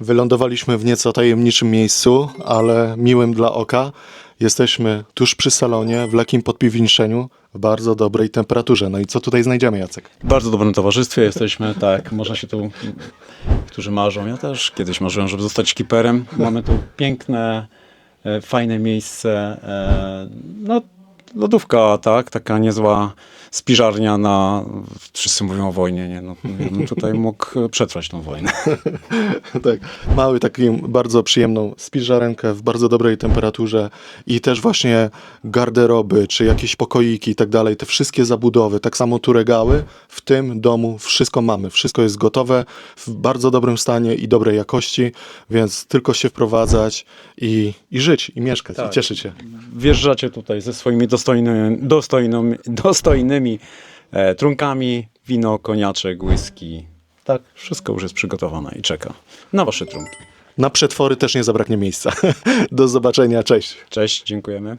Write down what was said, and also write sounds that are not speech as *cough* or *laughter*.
Wylądowaliśmy w nieco tajemniczym miejscu, ale miłym dla oka. Jesteśmy tuż przy salonie, w lekkim podpiwniczeniu, w bardzo dobrej temperaturze. No i co tutaj znajdziemy, Jacek? W bardzo dobrym towarzystwie jesteśmy, tak, można się tu, którzy marzą, ja też kiedyś marzyłem, żeby zostać kiperem. Mamy tu piękne, e, fajne miejsce, e, no lodówka, tak, taka niezła spiżarnia na, wszyscy mówią o wojnie, nie, no, ja bym tutaj mógł przetrwać tą wojnę. *laughs* tak, mały, taką bardzo przyjemną spiżarenkę w bardzo dobrej temperaturze i też właśnie garderoby, czy jakieś pokoiki i tak dalej, te wszystkie zabudowy, tak samo tu regały, w tym domu wszystko mamy, wszystko jest gotowe, w bardzo dobrym stanie i dobrej jakości, więc tylko się wprowadzać i, i żyć, i mieszkać, i Tak. cieszyć się. Wjeżdżacie tutaj ze swoimi dostojnymi, dostojnymi, dostojnymi e, trunkami, wino, koniaczek, whisky. Tak, wszystko już jest przygotowane i czeka na wasze trunki. Na przetwory też nie zabraknie miejsca. *laughs* Do zobaczenia, cześć. Cześć, dziękujemy.